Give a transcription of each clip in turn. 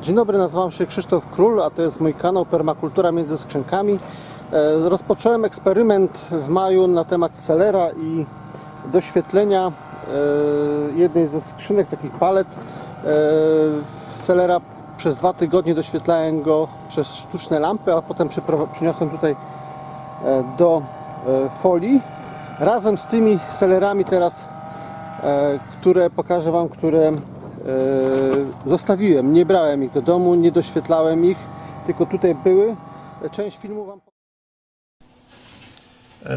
Dzień dobry, nazywam się Krzysztof Król, a to jest mój kanał Permakultura między skrzynkami. E, Rozpocząłem eksperyment w maju na temat selera i doświetlenia e, jednej ze skrzynek, takich palet e, selera. Przez dwa tygodnie doświetlałem go przez sztuczne lampy, a potem przyniosłem tutaj do folii. Razem z tymi selerami teraz które pokażę Wam, które zostawiłem. Nie brałem ich do domu, nie doświetlałem ich, tylko tutaj były. Część filmu Wam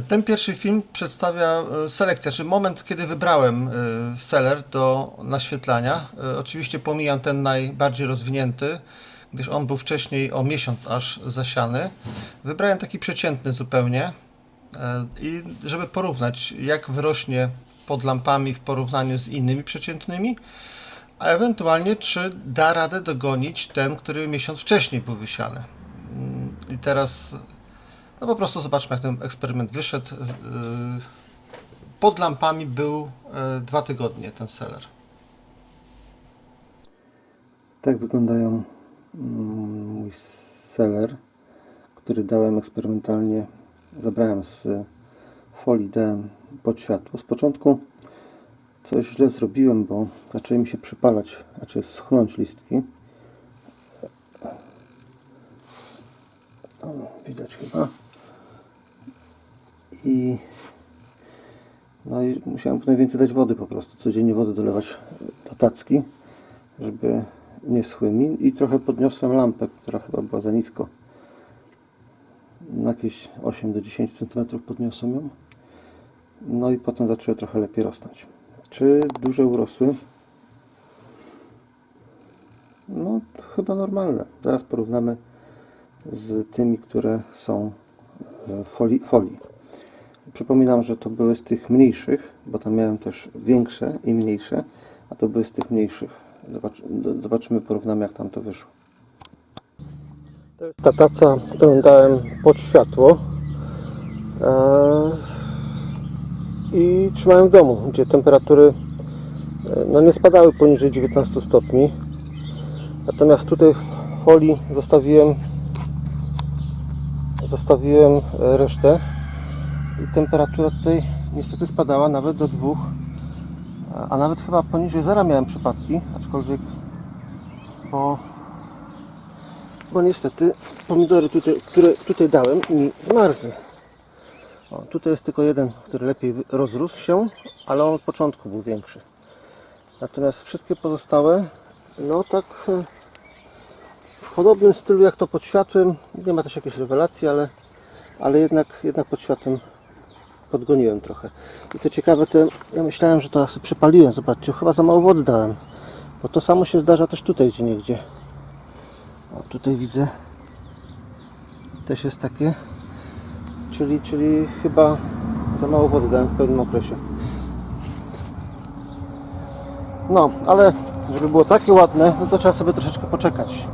ten pierwszy film przedstawia e, selekcję, czy moment, kiedy wybrałem e, seler do naświetlania. E, Oczywiście pomijam ten najbardziej rozwinięty, gdyż on był wcześniej o miesiąc aż zasiany. Wybrałem taki przeciętny zupełnie e, i żeby porównać, jak wyrośnie pod lampami w porównaniu z innymi przeciętnymi, a ewentualnie czy da radę dogonić ten, który miesiąc wcześniej był wysiany. Mm, I teraz no po prostu zobaczmy, jak ten eksperyment wyszedł. Yy, Pod lampami był yy, dwa tygodnie ten seller. Tak wyglądają mm, mój seller, który dałem eksperymentalnie. Zabrałem z folii, dałem pod światło. Z początku coś źle zrobiłem, bo zaczęły mi się przypalać, znaczy schnąć listki. O, widać chyba. I no i musiałem potem więcej dać wody po prostu. Codziennie wodę dolewać do tacki, żeby nie schły mi. I trochę podniosłem lampę, która chyba była za nisko. Na jakieś 8 do 10 cm podniosłem ją. No i potem zaczęły trochę lepiej rosnąć. Czy duże urosły? No, chyba normalne. Zaraz porównamy z tymi, które są e, folii, folii. Przypominam, że to były z tych mniejszych, bo tam miałem też większe i mniejsze, a to były z tych mniejszych. Zobacz, zobaczymy, porównamy jak tam to wyszło. To jest ta taca, którą dałem pod światło e, i trzymałem w domu, gdzie temperatury e, no, nie spadały poniżej 19 stopni. Natomiast tutaj w folii zostawiłem zostawiłem e, resztę i temperatura tutaj niestety spadała nawet do dwóch, a- nawet chyba poniżej zera miałem przypadki, aczkolwiek bo, bo niestety pomidory, tutaj, które tutaj dałem mi zmarzły. O, tutaj jest tylko jeden, który lepiej rozrósł się, ale on od początku był większy. Natomiast wszystkie pozostałe, no tak e, w podobnym stylu jak to pod światłem. Nie ma też jakiejś rewelacji, ale, ale jednak, jednak pod światłem podgoniłem trochę. I co ciekawe, te, ja myślałem, że to przypaliłem. Zobaczcie, chyba za mało wody dałem. Bo to samo się zdarza też tutaj gdzie niegdzie. O, tutaj widzę. Też jest takie. Czyli, czyli chyba za mało wody dałem w pewnym okresie. No, ale żeby było takie ładne, no to trzeba sobie troszeczkę poczekać.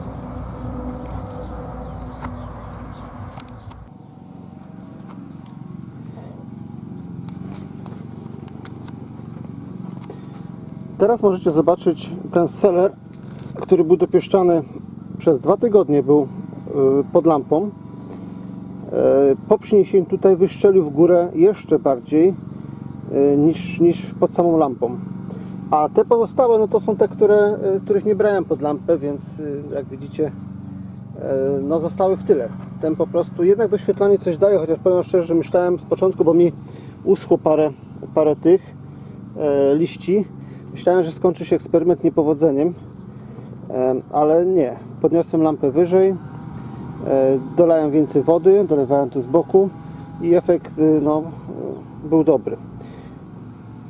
Teraz możecie zobaczyć ten seller, który był dopieszczany przez dwa tygodnie, był y, pod lampą. E, Po przyniesieniu tutaj wyszczelił w górę jeszcze bardziej y, niż, niż pod samą lampą. A te pozostałe no to są te, które, y, których nie brałem pod lampę, więc jak widzicie e, no zostały w tyle. Ten po prostu jednak doświetlanie coś daje, chociaż powiem szczerze, że myślałem z początku, bo mi uschło parę, parę tych e, liści. Myślałem, że skończy się eksperyment niepowodzeniem, e, ale nie. Podniosłem lampę wyżej, e, dolałem więcej wody, dolewałem tu z boku i efekt y, no, y, był dobry.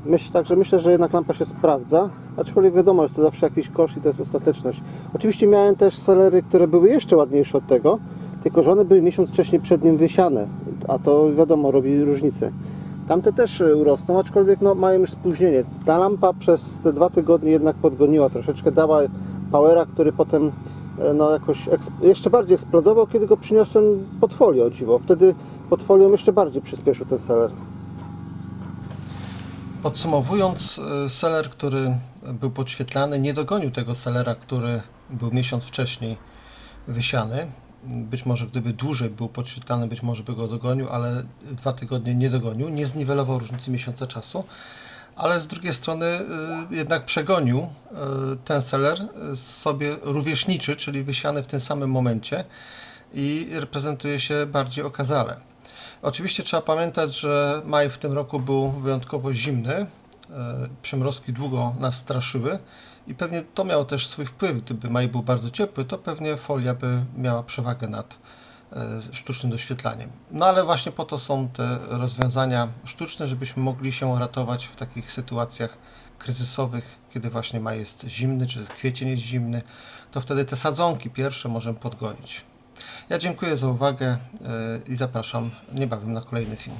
Myślę, także myślę, że jednak lampa się sprawdza, aczkolwiek wiadomo, że to zawsze jakiś koszt i to jest ostateczność. Oczywiście miałem też selery, które były jeszcze ładniejsze od tego, tylko że one były miesiąc wcześniej przed nim wysiane, a to wiadomo, robi różnicę. Tamte też e, urosną, aczkolwiek no, mają już spóźnienie. Ta lampa przez te dwa tygodnie jednak podgoniła troszeczkę, dała powera, który potem e, no, jakoś jeszcze bardziej eksplodował, kiedy go przyniosłem pod o dziwo. Wtedy pod jeszcze bardziej przyspieszył ten seler. Podsumowując, y, seler, który był podświetlany, nie dogonił tego selera, który był miesiąc wcześniej wysiany. Być może gdyby dłużej był podświetlany, być może by go dogonił, ale dwa tygodnie nie dogonił, nie zniwelował różnicy miesiąca czasu. Ale z drugiej strony y, jednak przegonił y, ten seller y, sobie rówieśniczy, czyli wysiany w tym samym momencie i reprezentuje się bardziej okazale. Oczywiście trzeba pamiętać, że maj w tym roku był wyjątkowo zimny. Przymrozki długo nas straszyły i pewnie to miało też swój wpływ. Gdyby maj był bardzo ciepły, to pewnie folia by miała przewagę nad sztucznym doświetlaniem. No ale właśnie po to są te rozwiązania sztuczne, żebyśmy mogli się ratować w takich sytuacjach kryzysowych, kiedy właśnie maj jest zimny, czy kwiecień jest zimny, to wtedy te sadzonki pierwsze możemy podgonić. Ja dziękuję za uwagę e, i zapraszam niebawem na kolejny film.